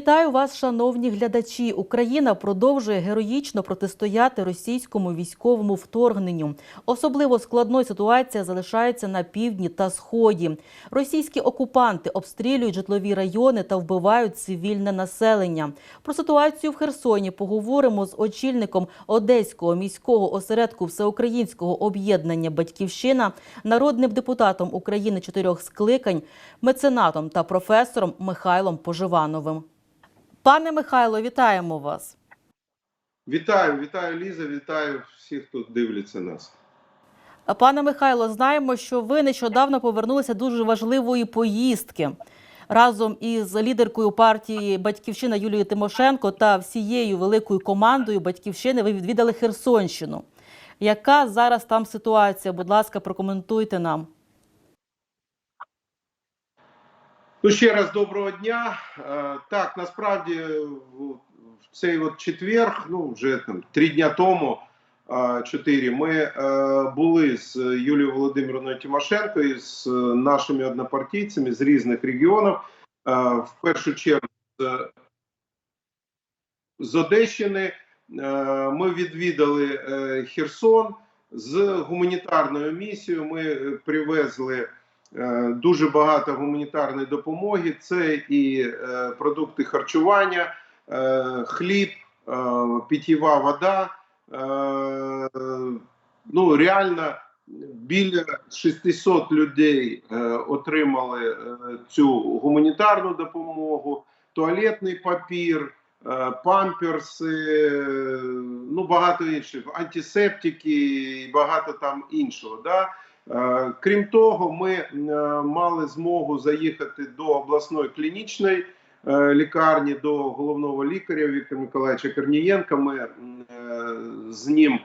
Вітаю вас, шановні глядачі. Україна продовжує героїчно протистояти російському військовому вторгненню. Особливо складною ситуація залишається на півдні та сході. Російські окупанти обстрілюють житлові райони та вбивають цивільне населення. Про ситуацію в Херсоні поговоримо з очільником Одеського міського осередку Всеукраїнського об'єднання Батьківщина, народним депутатом України чотирьох скликань, меценатом та професором Михайлом Поживановим. Пане Михайло, вітаємо вас. Вітаю, вітаю, Ліза, вітаю всіх, хто дивляться нас. Пане Михайло, знаємо, що ви нещодавно повернулися дуже важливої поїздки разом із лідеркою партії Батьківщина Юлією Тимошенко та всією великою командою Батьківщини. Ви відвідали Херсонщину. Яка зараз там ситуація? Будь ласка, прокоментуйте нам. Ну, ще раз доброго дня. Е, Так, насправді в цей от четверг, ну вже там три дня тому, е, чотири, ми е, були з Юлією Володимировною Тимошенко і з нашими однопартійцями з різних регіонів. В першу чергу з, Одещини. Ми відвідали Херсон з гуманітарною місією. Ми привезли. Е, дуже багато гуманітарної допомоги. Це і е, продукти харчування, е, хліб, питєва вода. Ну реально біля 600 людей отримали цю гуманітарну допомогу, туалетний папір. Памперси, ну багато інших, антисептики і багато там іншого. Да? Е, Крім того, ми е, мали змогу заїхати до обласної клінічної е, лікарні, до головного лікаря Віктора Миколаївича Корнієнка. Ми з ним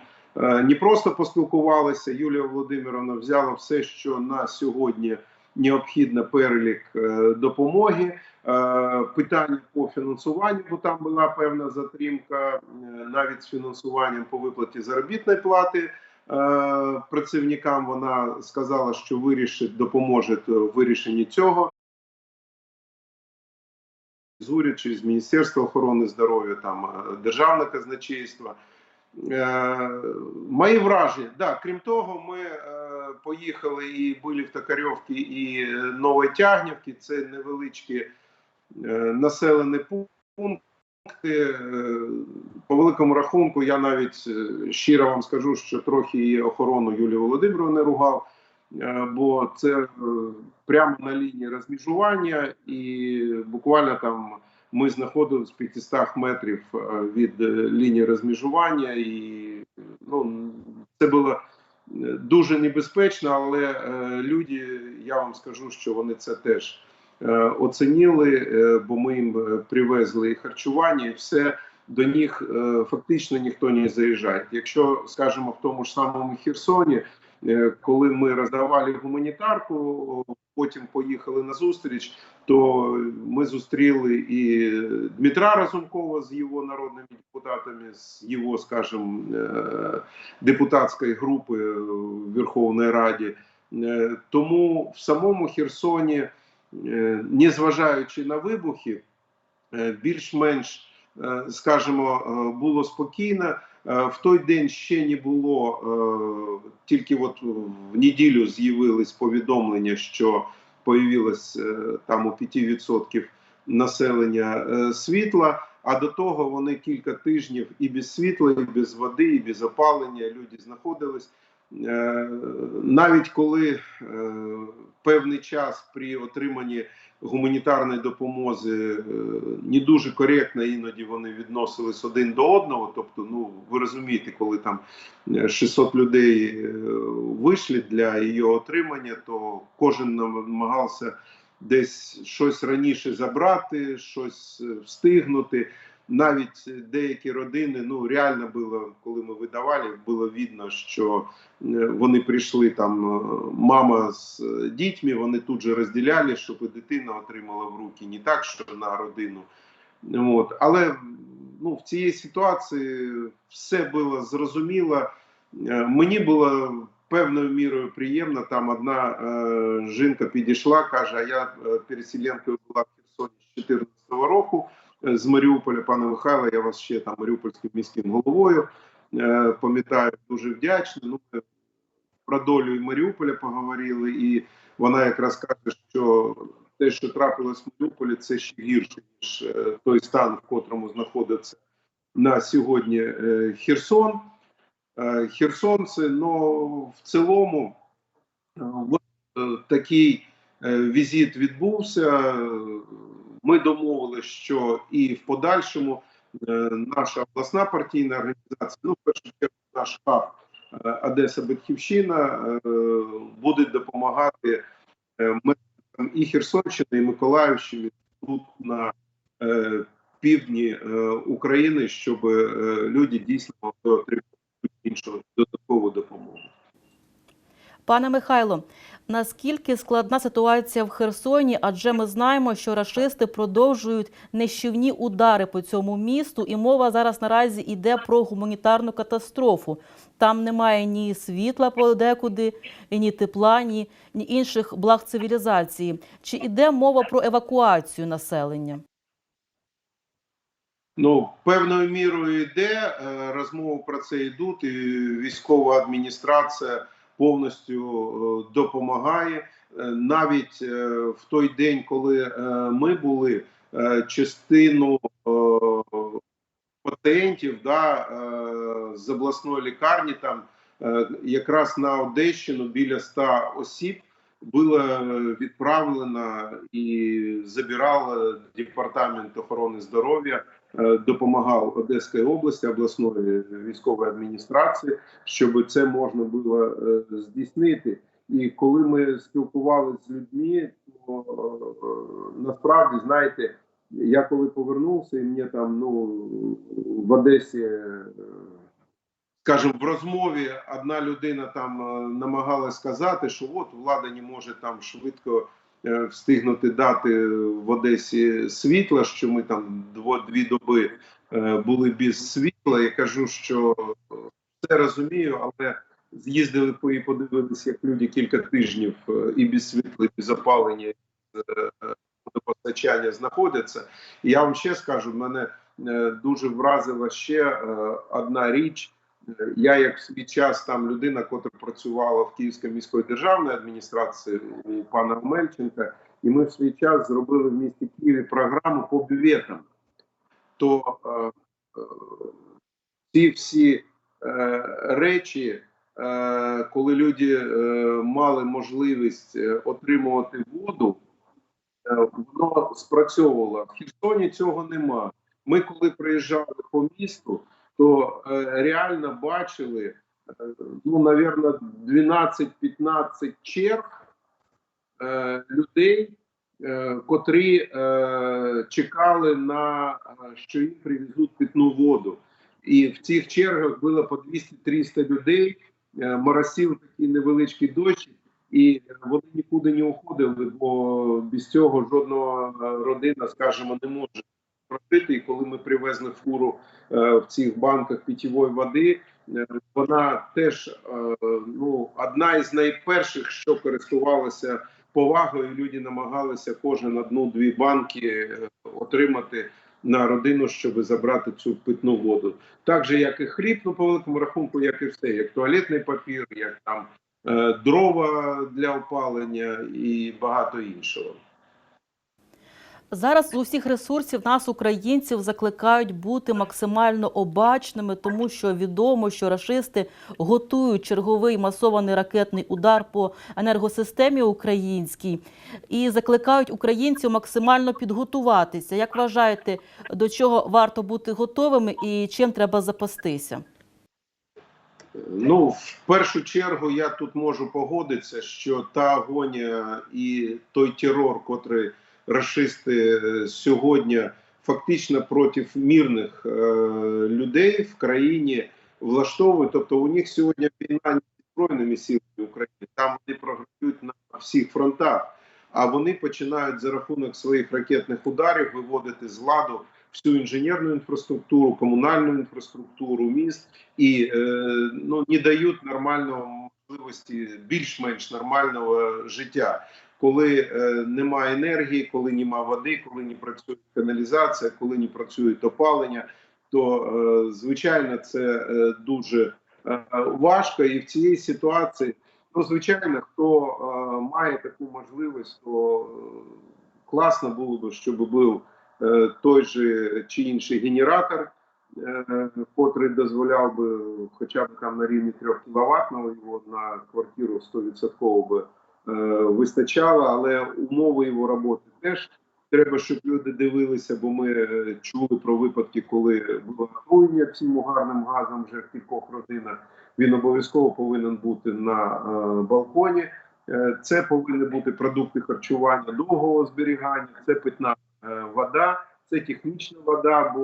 не просто поспілкувалися. Юлія Володимировна взяла все, що на сьогодні необхідно перелік допомоги. Питання по фінансуванню, бо там була певна затримка навіть з фінансуванням по виплаті заробітної плати працівникам. Вона сказала, що вирішить, допоможе в вирішенні цього. З уряд через Міністерство охорони здоров'я, там е, державне казначейство. Е, мої враження, да, крім того, ми е, поїхали і були в Токарьовці і е, Новотягнівці. Це невеличкі е, населені пункти. Е, По великому рахунку, я навіть е, щиро вам скажу, що трохи і охорону Юлії Володимировни ругав, е, бо це прямо на лінії розміжування, і буквально там ми знаходились в 500 метрів від лінії розміжування, і ну, це було дуже небезпечно, але люди, я вам скажу, що вони це теж оцінили, е, бо ми їм е, привезли і харчування, і все. До них е, фактично ніхто не заїжджає. Якщо скажімо, в тому ж самому Херсоні, е, коли ми роздавали гуманітарку, потім поїхали на зустріч, то ми зустріли і Дмитра Разумкова з його народними депутатами, з його, скажімо, е, депутатської групи в Верховній Раді. Е, Тому в самому Херсоні, е, незважаючи на вибухи, е, більш-менш, е, скажімо, е, було спокійно. Е, В той день ще не було, е, тільки от в неділю з'явились повідомлення, що появилось е, там у 5% населення е, світла. А до того вони кілька тижнів і без світла, і без води, і без опалення люди знаходились. Е, Навіть коли е, певний час при отриманні гуманітарної допомоги е, не дуже коректно іноді вони відносились один до одного. Тобто, ну ви розумієте, коли там е, 600 людей вийшли для її отримання, то кожен намагався десь щось раніше забрати, щось встигнути. Навіть деякі родини, ну реально було, коли ми видавали, було видно, що е, вони прийшли там, е, мама з е, дітьми, вони тут же розділяли, щоб дитина отримала в руки, не так, що на родину. От. Але ну, в цій ситуації все було зрозуміло. Мені було певною мірою приємно. Там одна е, жінка підійшла, каже: а я переселенкою була в Херсоні з 2014 року. Е, з Маріуполя, пане Михайло, я вас ще там маріупольським міським головою е, пам'ятаю, дуже вдячний. Ну, про долю і Маріуполя поговорили, і вона якраз каже, що те, що трапилось в Маріуполі, це ще гірше, ніж е, той стан, в котрому знаходиться на сьогодні Херсон. Херсон це ну, в цілому от, такий візит відбувся. Ми домовилися, що і в подальшому е, наша обласна партійна організація, ну, в першу чергу, наш хаб е, Одеса Батьківщина е, буде допомагати мешканцям і Херсонщини, і Миколаївщини тут на півдні України, щоб люди дійсно могли отримати іншу додаткову допомогу. Пане Михайло, наскільки складна ситуація в Херсоні? Адже ми знаємо, що рашисти продовжують нищівні удари по цьому місту, і мова зараз наразі йде про гуманітарну катастрофу. Там немає ні світла подекуди, ні тепла, ні, ні інших благ цивілізації. Чи йде мова про евакуацію населення? Ну, певною мірою йде е, розмови про це йдуть, і військова адміністрація повністю е, допомагає. Е, Навіть е, в той день, коли ми були, частину пацієнтів да, з обласної лікарні, там якраз на Одещину біля 100 осіб було відправлено і забирав департамент охорони здоров'я допомагав Одеській області обласної військової адміністрації, щоб це можна було е, здійснити. І коли ми спілкувалися з людьми, то е, насправді знаєте, я коли повернувся, і мені там ну в Одесі, е, скажімо, в розмові одна людина там е, намагалась сказати, що от влада не може там швидко е, встигнути дати в Одесі світла, що ми там дві доби е, були без світла. Я кажу, що це розумію, але з'їздили по і подивилися, як люди кілька тижнів е, і без світла, і без опалення, е, водопостачання знаходяться. І я вам ще скажу, мене е, дуже вразила ще е, одна річ. Я, як в свій час, там людина, котра працювала в Київській міської державної адміністрації пана Омельченка, і ми в свій час зробили в місті Києві програму по бюветам. То е, е, ці всі е, речі, е, коли люди е, мали можливість е, отримувати воду, е, воно спрацьовувало. В Херсоні цього нема. Ми, коли приїжджали по місту, то е, реально бачили, е, ну, навірно, 12-15 черг людей, е, котрі чекали на що їм привезуть питну воду. І в цих чергах було по 200-300 людей, моросив такий невеличкий дощ, і вони нікуди не уходили, бо без цього жодна родина, скажімо, не може прожити. І коли ми привезли фуру е, в цих банках питьової води, е, вона теж е, ну, одна із найперших, що користувалася повагою. Люди намагалися кожен одну-дві банки отримати на родину, щоб забрати цю питну воду. Так же, як і хліб, ну по великому рахунку, як і все, як туалетний папір, як там дрова для опалення і багато іншого. Зараз з усіх ресурсів нас, українців, закликають бути максимально обачними, тому що відомо, що рашисти готують черговий масований ракетний удар по енергосистемі українській і закликають українців максимально підготуватися. Як вважаєте, до чого варто бути готовими і чим треба запастися? Ну, в першу чергу, я тут можу погодитися, що та агонія і той терор, котрий рашисти е, сьогодні фактично проти мирних е, людей в країні влаштовують. Тобто, у них сьогодні війна не збройними силами України, там вони програють на всіх фронтах. А вони починають за рахунок своїх ракетних ударів виводити з ладу всю інженерну інфраструктуру, комунальну інфраструктуру міст і е, ну не дають нормального можливості більш-менш нормального життя. Коли е, немає енергії, коли немає води, коли не працює каналізація, коли не працює опалення, то е, звичайно це е, дуже важко. І в цій ситуації, ну звичайно, хто має таку можливість, то класно було б, щоб був той же чи інший генератор, котрий дозволяв би хоча б там на рівні 3 кВт, на квартиру 100% би вистачало, але умови його роботи теж треба, щоб люди дивилися, бо ми е, чули про випадки, коли було отруєння цим угарним газом вже в кількох родинах. Він обов'язково повинен бути на е, балконі. Е, Це повинні бути продукти харчування довгого зберігання, це питна е, вода, це технічна вода, бо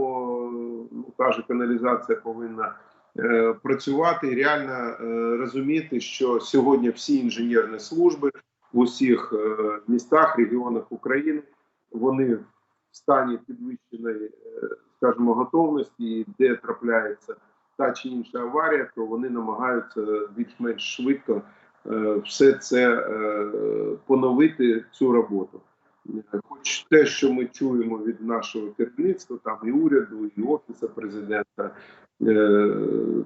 ну, та ж каналізація повинна е, працювати і реально е, розуміти, що сьогодні всі інженерні служби в усіх е, містах, регіонах України вони в стані підвищеної, е, скажімо, готовності, і де трапляється та чи інша аварія, то вони намагаються більш-менш швидко е, все це е, поновити цю роботу. Е, Хоч те, що ми чуємо від нашого керівництва, там і уряду, і офісу президента, е,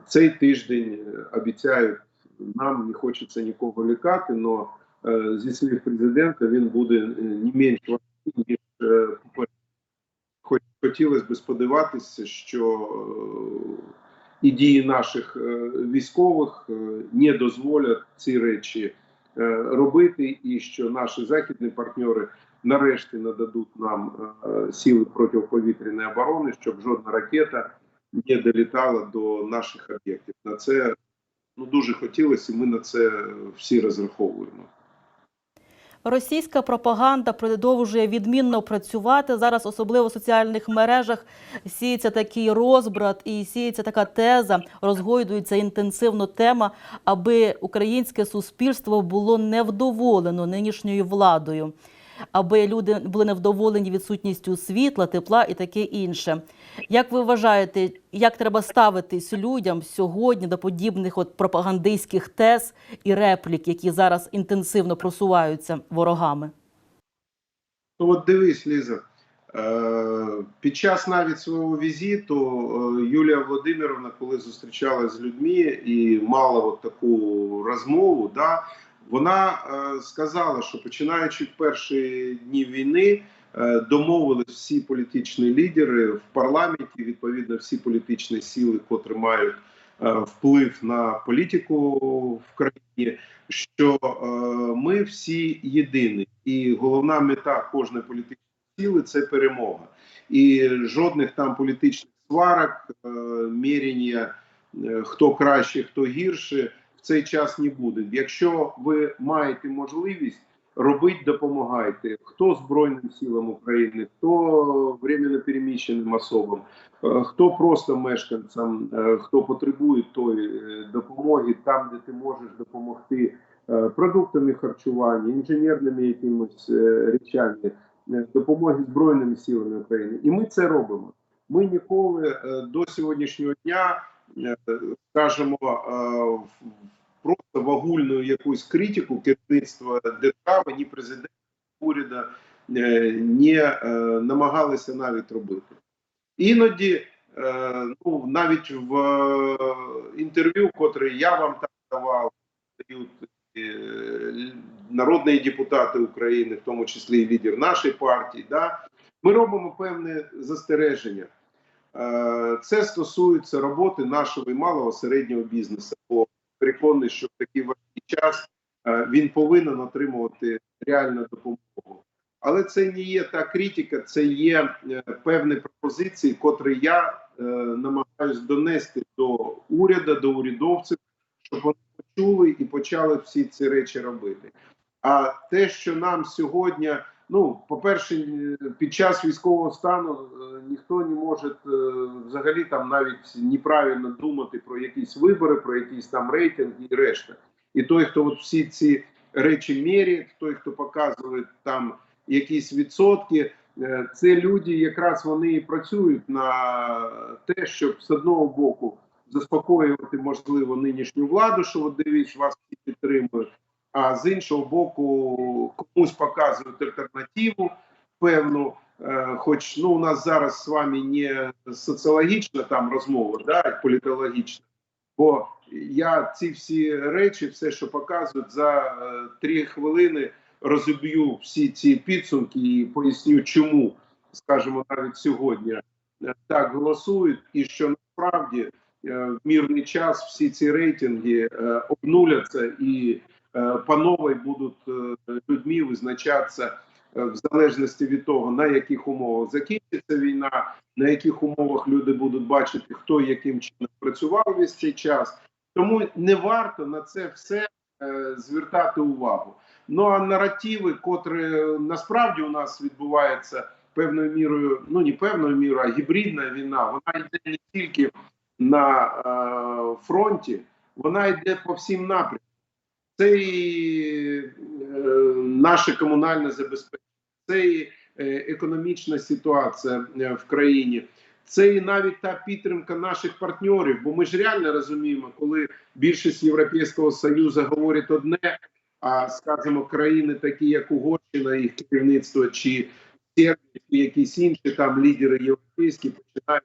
цей тиждень е, обіцяють нам, не хочеться нікого лякати, але зі слів президента він буде е, не менш важкий, ніж е, попередній. Хоч хотілося б сподіватися, що е, і дії наших е, військових е, не дозволять ці речі е, робити, і що наші західні партнери нарешті нададуть нам е, сили протиповітряної оборони, щоб жодна ракета не долітала до наших об'єктів. На це ну дуже хотілося, і ми на це всі розраховуємо. Російська пропаганда продовжує відмінно працювати. Зараз, особливо в соціальних мережах, сіється такий розбрат і сіється така теза, розгойдується інтенсивно тема, аби українське суспільство було невдоволено нинішньою владою, аби люди були невдоволені відсутністю світла, тепла і таке інше. Як ви вважаєте, як треба ставитись людям сьогодні до подібних от пропагандистських тез і реплік, які зараз інтенсивно просуваються ворогами? Ну от дивись, Ліза. Е, Під час навіть свого візиту е, Юлія Володимировна, коли зустрічалася з людьми і мала от таку розмову, да, вона е, сказала, що починаючи перші дні війни, е, домовились всі політичні лідери в парламенті, відповідно, всі політичні сили, котрі мають е, вплив на політику в країні, що ми всі єдині, і головна мета кожної політичної сили це перемога, і жодних там політичних сварок, міряння, хто краще, хто гірше, цей час не буде. Якщо ви маєте можливість. Робить, допомагайте. Хто Збройним силам України, хто временно переміщеним особам, е, хто просто мешканцям, е, хто потребує тої е, допомоги, там, де ти можеш допомогти продуктами харчування, інженерними якимось речами, допомоги Збройним силам України. І ми це робимо. Ми ніколи до сьогоднішнього дня, скажімо, е, просто вагульну якусь критику керівництва держави, ні президента, ні уряду е, не е, намагалися навіть робити. Іноді, е, ну навіть в е, інтерв'ю, котре я вам там давав, е, народні депутати України, в тому числі і лідер нашої партії, да, ми робимо певне застереження. Е, Це стосується роботи нашого і малого середнього бізнесу. Бо переконаний, що в такий важкий час е, він повинен отримувати реальну допомогу. Але це не є та критика, це є е, певні пропозиції, котрі я намагаюсь донести до уряду, до урядовців, щоб вони почули і почали всі ці речі робити. А те, що нам сьогодні, ну по-перше, е, під час військового стану е, ніхто не може е, взагалі там навіть неправильно думати про якісь вибори, про якісь там рейтинг і решта. І той, хто от всі ці речі міряє, той, хто показує там якісь відсотки, це люди, якраз вони і працюють на те, щоб з одного боку заспокоювати можливо нинішню владу, що от дивіться, вас всі підтримують. А з іншого боку, комусь показують альтернативу певну. Е, Хоч ну у нас зараз з вами не соціологічна там розмова, да, політологічна. Бо я ці всі речі, все, що показують, за е, три хвилини розіб'ю всі ці підсумки і поясню, чому, скажімо, навіть сьогодні е, так голосують, і що насправді в мирний час всі ці рейтинги обнуляться і по новій будуть е, людьми визначатися е, в залежності від того, на яких умовах закінчиться війна, на яких умовах люди будуть бачити, хто яким чином працював весь цей час. Тому не варто на це все е, звертати увагу. Ну а наративи, котрі насправді у нас відбувається певною мірою, ну не певною мірою, а гібридна війна, вона йде не тільки на е, фронті, вона йде по всім напрямкам. Це і е, наше комунальне забезпечення, це і е, економічна ситуація е, в країні. Це і навіть та підтримка наших партнерів, бо ми ж реально розуміємо, коли більшість Європейського Союзу говорить одне, а скажімо, країни, такі як Угорщина, їх керівництво, чи Сербія, чи якісь інші там лідери європейські починають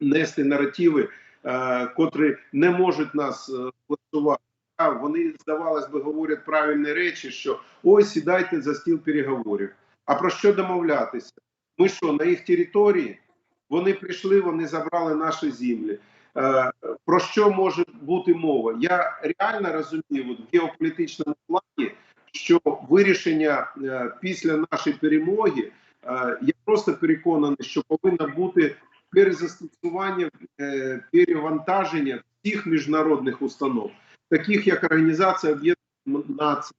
нести наративи, е, котрі не можуть нас влаштувати. Вони, здавалось би, говорять правильні речі, що ось сідайте за стіл переговорів. А про що домовлятися? Ми що на їх території? Вони прийшли, вони забрали наші землі. Е, про що може бути мова? Я реально розумію от, в геополітичному плані, що вирішення е, після нашої перемоги, е, я просто переконаний, що повинно бути перезастосування, е, перевантаження всіх міжнародних установ, таких як Організація Об'єднаних Націй,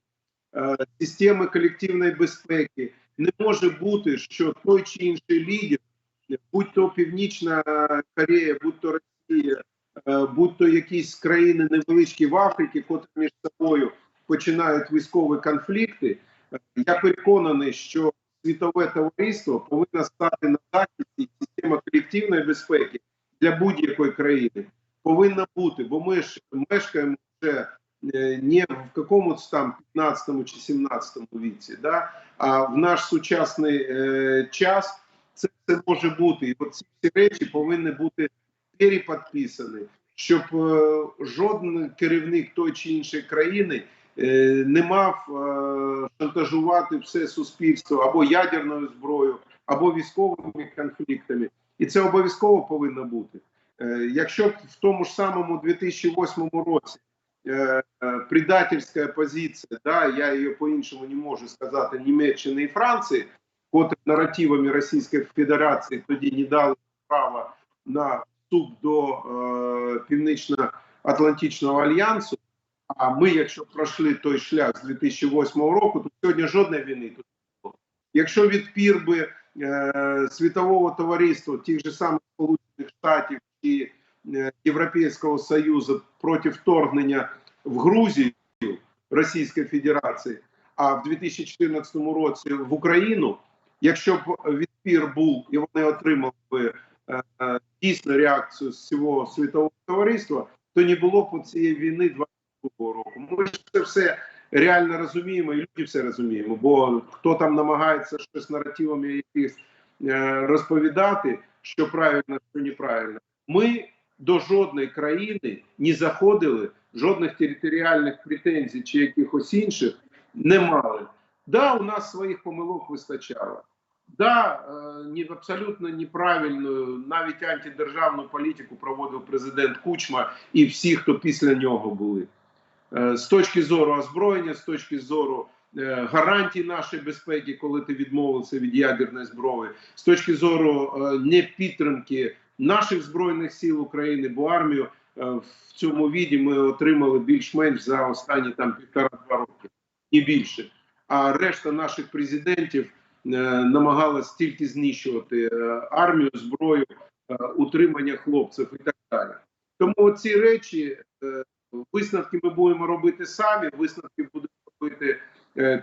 е, системи колективної безпеки. Не може бути, що той чи інший лідер, будь то Північна Корея, будь то Росія, е, будь то якісь країни невеличкі в Африці, котрі між собою починають військові конфлікти. Е, Я переконаний, що світове товариство повинно стати на захисті системи колективної безпеки для будь-якої країни. Повинна бути, бо ми ж мешкаємо вже е, не в якомусь там 15 чи 17 віці, да? а в наш сучасний е, час це, це може бути. І от ці всі речі повинні бути перепідписані, щоб е, жоден керівник той чи іншої країни е, не мав е, шантажувати все суспільство або ядерною зброєю, або військовими конфліктами. І це обов'язково повинно бути. Е, якщо в тому ж самому 2008 році е, е, позиція, да, я її по-іншому не можу сказати, Німеччини і Франції, котрі наративами Російської Федерації тоді не дали права на вступ до е, Північно-Атлантичного альянсу. А ми, якщо пройшли той шлях з 2008 року, то сьогодні жодної війни тут не було. Якщо відпір би е, світового товариства, тих же самих Сполучених Штатів е, Європейського Союзу проти вторгнення в Грузію Російської Федерації, а в 2014 році в Україну, якщо б відпір був і вони отримали би е, е, дійсно реакцію з всього світового товариства, то не було б цієї війни 22 року. Ми ж це все реально розуміємо, і люди все розуміємо. Бо хто там намагається щось наративами якихось е, розповідати, що правильно, що неправильно, ми до жодної країни не заходили, жодних територіальних претензій чи якихось інших не мали. Да, у нас своїх помилок вистачало. Да, е, ні, абсолютно неправильну, навіть антидержавну політику проводив президент Кучма і всі, хто після нього були. Е, З точки зору озброєння, з точки зору е, гарантій нашої безпеки, коли ти відмовився від ядерної зброї, з точки зору е, непідтримки наших збройних сил України, бо армію е, в цьому віді ми отримали більш-менш за останні там півтора-два роки і більше. А решта наших президентів е, намагалась тільки знищувати е, армію, зброю, утримання хлопців і так далі. Тому ці речі, висновки ми будемо робити самі, висновки будемо робити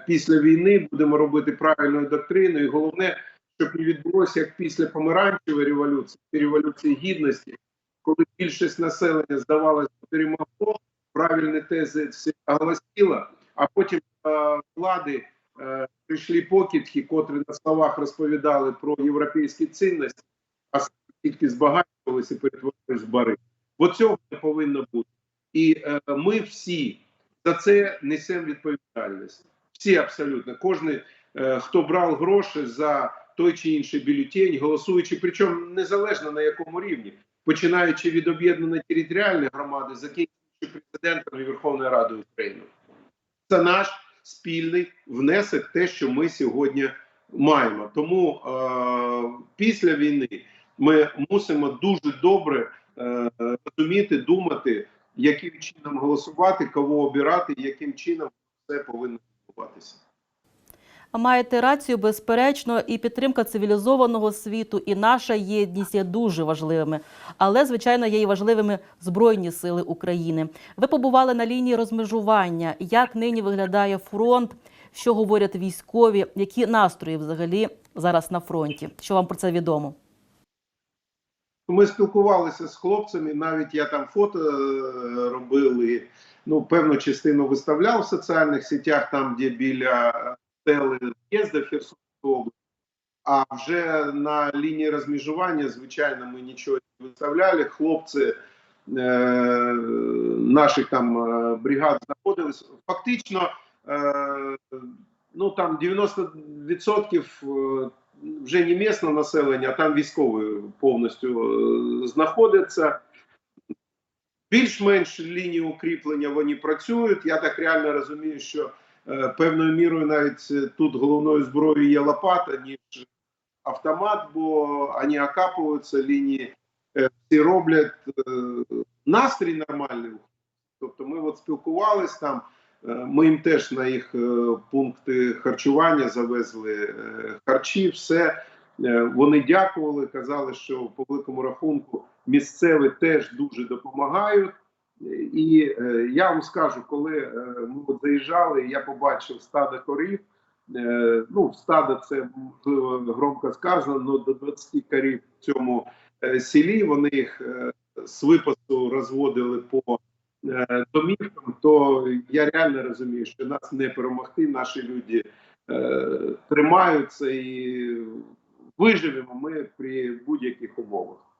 після війни, будемо робити правильною доктриною. І головне, щоб не відбулося як після помаранчевої революції, революції гідності, коли більшість населення здавалося перемогло, правильні тези всі оголосила, а потім е, влади е, прийшли покидьки, котрі на словах розповідали про європейські цінності, а тільки збагачувалися і перетворились в бари. Бо цього не повинно бути. І е, ми всі за це несемо відповідальність. Всі абсолютно. Кожен, е, хто брав гроші за той чи інший бюлетень, голосуючи, причому незалежно на якому рівні, починаючи від об'єднаної територіальної громади, закінчуючи президентом і Верховною Радою України. Це наш спільний внесок, те, що ми сьогодні маємо. Тому е, після війни ми мусимо дуже добре е, розуміти, думати, яким чином голосувати, кого обирати, яким чином все повинно відбуватися. Маєте рацію, безперечно, і підтримка цивілізованого світу, і наша єдність є дуже важливими. Але, звичайно, є і важливими Збройні сили України. Ви побували на лінії розмежування. Як нині виглядає фронт? Що говорять військові? Які настрої взагалі зараз на фронті? Що вам про це відомо? Ми спілкувалися з хлопцями, навіть я там фото е, робив і ну, певну частину виставляв в соціальних сетях, там, де біля стели в Херсонську область. А вже на лінії розмежування, звичайно, ми нічого не виставляли. Хлопці е, наших там е, бригад знаходились. Фактично, е, ну там 90% вже не місне населення, а там військові повністю е, знаходяться. Більш-менш лінії укріплення вони працюють. Я так реально розумію, що е, певною мірою навіть е, тут головною зброєю є лопата, ніж автомат, бо вони окапуються, лінії е, всі роблять. Е, настрій нормальний. Тобто ми от спілкувались там. Е, Ми їм теж на їх е, пункти харчування завезли е, харчі, все. Е, Вони дякували, казали, що по великому рахунку місцеві теж дуже допомагають. І е, я вам скажу, коли е, ми заїжджали, я побачив стадо корів. Е, ну, стадо це можливо громко сказано, але до 20 корів в цьому селі. Вони їх з випасу розводили по домівкам, то я реально розумію, що нас не перемогти. Наші люди тримаються і виживемо ми при будь-яких умовах.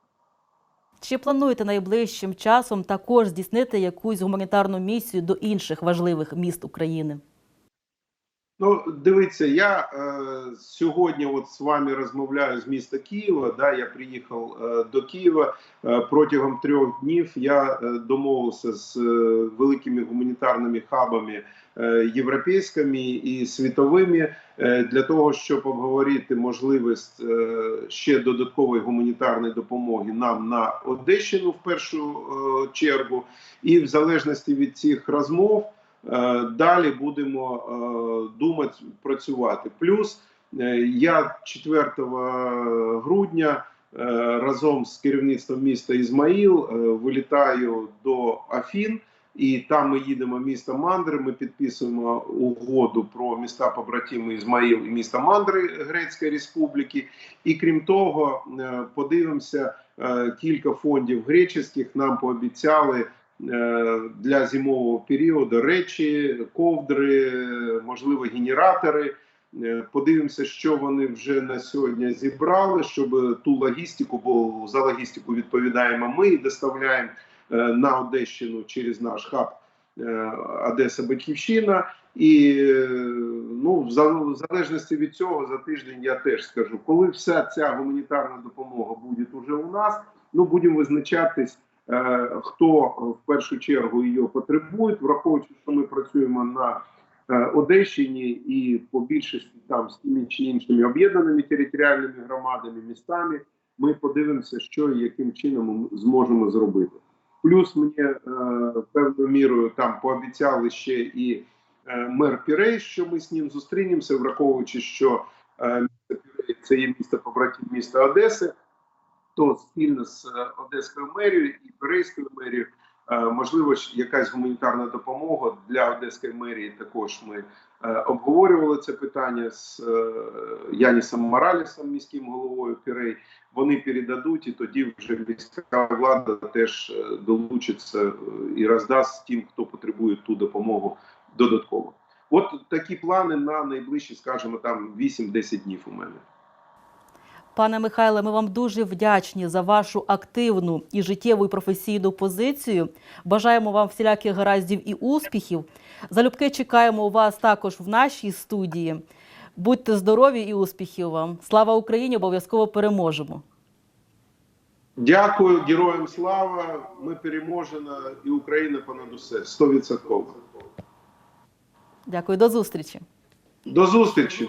Чи плануєте найближчим часом також здійснити якусь гуманітарну місію до інших важливих міст України? Ну, дивіться, я е, сьогодні от з вами розмовляю з міста Києва. Да, я приїхав е, до Києва е, протягом трьох днів. Я е, домовився з е, великими гуманітарними хабами е, європейськими і світовими е, для того, щоб обговорити можливість е, ще додаткової гуманітарної допомоги нам на Одещину в першу е, чергу, і в залежності від цих розмов. Е, Далі будемо е, думати, працювати. Плюс е, я 4 грудня разом з керівництвом міста Ізмаїл вилітаю до Афін, і там ми їдемо в місто Мандри. Ми підписуємо угоду про міста побратими Ізмаїл і міста Мандри Грецької Республіки. І крім того, подивимося кілька фондів греческих. Нам пообіцяли для зимового періоду речі, ковдри, можливо, генератори. Е, Подивимося, що вони вже на сьогодні зібрали, щоб ту логістику, бо за логістику відповідаємо ми і доставляємо е, на Одещину через наш хаб е, Одеса Батьківщина. І е, ну, в залежності від цього за тиждень я теж скажу, коли вся ця гуманітарна допомога буде уже у нас, ну будемо визначатись, е, хто в першу чергу її потребує, враховуючи, що ми працюємо на е, Одещині і по більшості там з тими чи іншими об'єднаними територіальними громадами, містами, ми подивимося, що і яким чином ми зможемо зробити. Плюс мені е, певною мірою там пообіцяли ще і е, мер Пірей, що ми з ним зустрінемося, враховуючи, що е, місто Пірей це є місто побратим міста Одеси, то спільно з е, Одеською мерією і Пірейською мерією, е, можливо, якась гуманітарна допомога для Одеської мерії. Також ми е, обговорювали це питання з Янісом Моралісом, міським головою Пірей. Вони передадуть, і тоді вже міська влада теж долучиться і роздасть тим, хто потребує ту допомогу додатково. От такі плани на найближчі, скажімо, там 8-10 днів у мене. Пане Михайле, ми вам дуже вдячні за вашу активну і життєву і професійну позицію. Бажаємо вам всіляких гараздів і успіхів. Залюбки чекаємо у вас також в нашій студії. Будьте здорові і успіхів вам. Слава Україні! Обов'язково переможемо. Дякую, героям слава. Ми переможемо і Україна понад усе 100%. Дякую, до зустрічі. До зустрічі.